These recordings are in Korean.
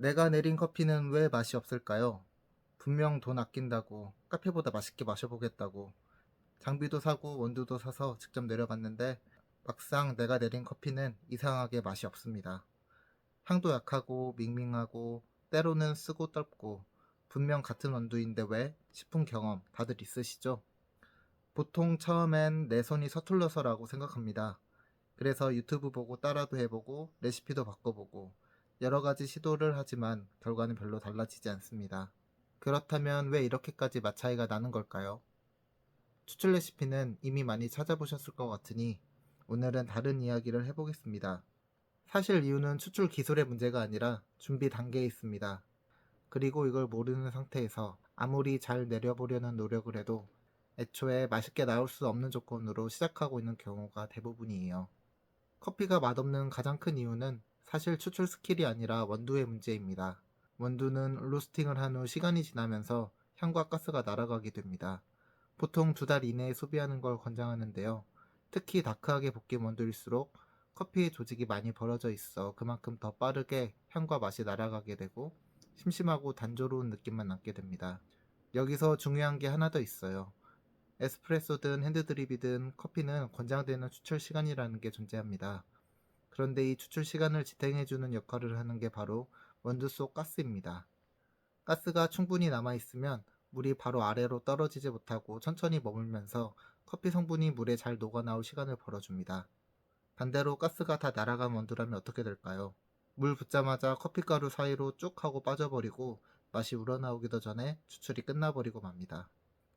내가 내린 커피는 왜 맛이 없을까요? 분명 돈 아낀다고 카페보다 맛있게 마셔보겠다고 장비도 사고 원두도 사서 직접 내려봤는데 막상 내가 내린 커피는 이상하게 맛이 없습니다. 향도 약하고 밍밍하고 때로는 쓰고 떫고 분명 같은 원두인데 왜 싶은 경험 다들 있으시죠? 보통 처음엔 내 손이 서툴러서라고 생각합니다. 그래서 유튜브 보고 따라도 해보고 레시피도 바꿔보고 여러 가지 시도를 하지만 결과는 별로 달라지지 않습니다. 그렇다면 왜 이렇게까지 맛 차이가 나는 걸까요? 추출 레시피는 이미 많이 찾아보셨을 것 같으니 오늘은 다른 이야기를 해보겠습니다. 사실 이유는 추출 기술의 문제가 아니라 준비 단계에 있습니다. 그리고 이걸 모르는 상태에서 아무리 잘 내려보려는 노력을 해도 애초에 맛있게 나올 수 없는 조건으로 시작하고 있는 경우가 대부분이에요. 커피가 맛없는 가장 큰 이유는 사실 추출 스킬이 아니라 원두의 문제입니다. 원두는 로스팅을 한 후 시간이 지나면서 향과 가스가 날아가게 됩니다. 보통 두 달 이내에 소비하는 걸 권장하는데요. 특히 다크하게 볶인 원두일수록 커피의 조직이 많이 벌어져 있어 그만큼 더 빠르게 향과 맛이 날아가게 되고 심심하고 단조로운 느낌만 남게 됩니다. 여기서 중요한 게 하나 더 있어요. 에스프레소든 핸드드립이든 커피는 권장되는 추출 시간이라는 게 존재합니다. 그런데 이 추출 시간을 지탱해주는 역할을 하는 게 바로 원두 속 가스입니다. 가스가 충분히 남아있으면 물이 바로 아래로 떨어지지 못하고 천천히 머물면서 커피 성분이 물에 잘 녹아나올 시간을 벌어줍니다. 반대로 가스가 다 날아간 원두라면 어떻게 될까요? 물 붓자마자 커피가루 사이로 쭉 하고 빠져버리고 맛이 우러나오기도 전에 추출이 끝나버리고 맙니다.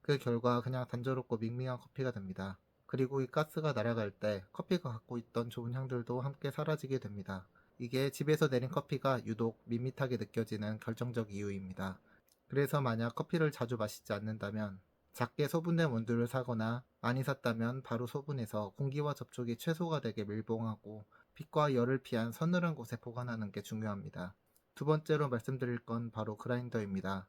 그 결과 그냥 단조롭고 밍밍한 커피가 됩니다. 그리고 이 가스가 날아갈 때 커피가 갖고 있던 좋은 향들도 함께 사라지게 됩니다. 이게 집에서 내린 커피가 유독 밋밋하게 느껴지는 결정적 이유입니다. 그래서 만약 커피를 자주 마시지 않는다면 작게 소분된 원두를 사거나 많이 샀다면 바로 소분해서 공기와 접촉이 최소가 되게 밀봉하고 빛과 열을 피한 서늘한 곳에 보관하는 게 중요합니다. 두 번째로 말씀드릴 건 바로 그라인더입니다.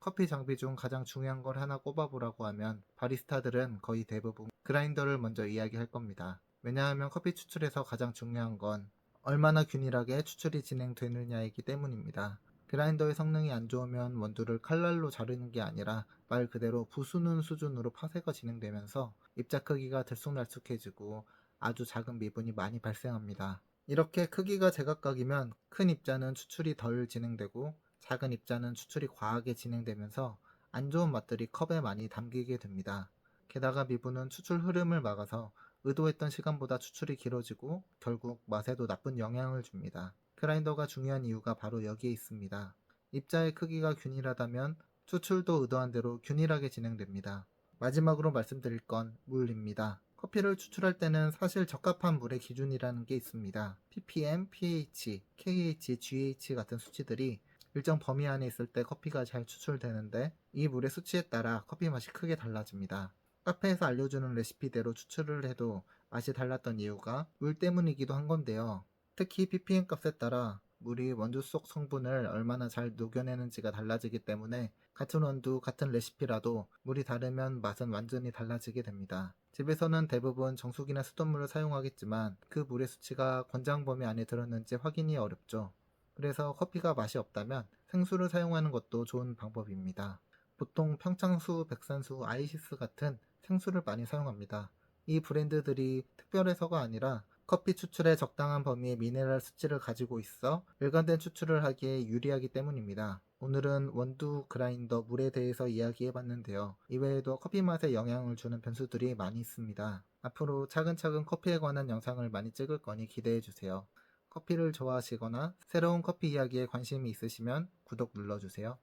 커피 장비 중 가장 중요한 걸 하나 꼽아보라고 하면 바리스타들은 거의 대부분 그라인더를 먼저 이야기할 겁니다. 왜냐하면 커피 추출에서 가장 중요한 건 얼마나 균일하게 추출이 진행되느냐이기 때문입니다. 그라인더의 성능이 안 좋으면 원두를 칼날로 자르는 게 아니라 말 그대로 부수는 수준으로 파쇄가 진행되면서 입자 크기가 들쑥날쑥해지고 아주 작은 미분이 많이 발생합니다. 이렇게 크기가 제각각이면 큰 입자는 추출이 덜 진행되고 작은 입자는 추출이 과하게 진행되면서 안 좋은 맛들이 컵에 많이 담기게 됩니다. 게다가 미분은 추출 흐름을 막아서 의도했던 시간보다 추출이 길어지고 결국 맛에도 나쁜 영향을 줍니다. 그라인더가 중요한 이유가 바로 여기에 있습니다. 입자의 크기가 균일하다면 추출도 의도한 대로 균일하게 진행됩니다. 마지막으로 말씀드릴 건 물입니다. 커피를 추출할 때는 사실 적합한 물의 기준이라는 게 있습니다. ppm, pH, kh, gh 같은 수치들이 일정 범위 안에 있을 때 커피가 잘 추출되는데 이 물의 수치에 따라 커피 맛이 크게 달라집니다. 카페에서 알려주는 레시피대로 추출을 해도 맛이 달랐던 이유가 물 때문이기도 한 건데요. 특히 ppm 값에 따라 물이 원두 속 성분을 얼마나 잘 녹여내는지가 달라지기 때문에 같은 원두, 같은 레시피라도 물이 다르면 맛은 완전히 달라지게 됩니다. 집에서는 대부분 정수기나 수돗물을 사용하겠지만 그 물의 수치가 권장 범위 안에 들었는지 확인이 어렵죠. 그래서 커피가 맛이 없다면 생수를 사용하는 것도 좋은 방법입니다. 보통 평창수, 백산수, 아이시스 같은 생수를 많이 사용합니다. 이 브랜드들이 특별해서가 아니라 커피 추출에 적당한 범위의 미네랄 수치를 가지고 있어 일관된 추출을 하기에 유리하기 때문입니다. 오늘은 원두, 그라인더, 물에 대해서 이야기해 봤는데요. 이외에도 커피 맛에 영향을 주는 변수들이 많이 있습니다. 앞으로 차근차근 커피에 관한 영상을 많이 찍을 거니 기대해 주세요. 커피를 좋아하시거나 새로운 커피 이야기에 관심이 있으시면 구독 눌러주세요.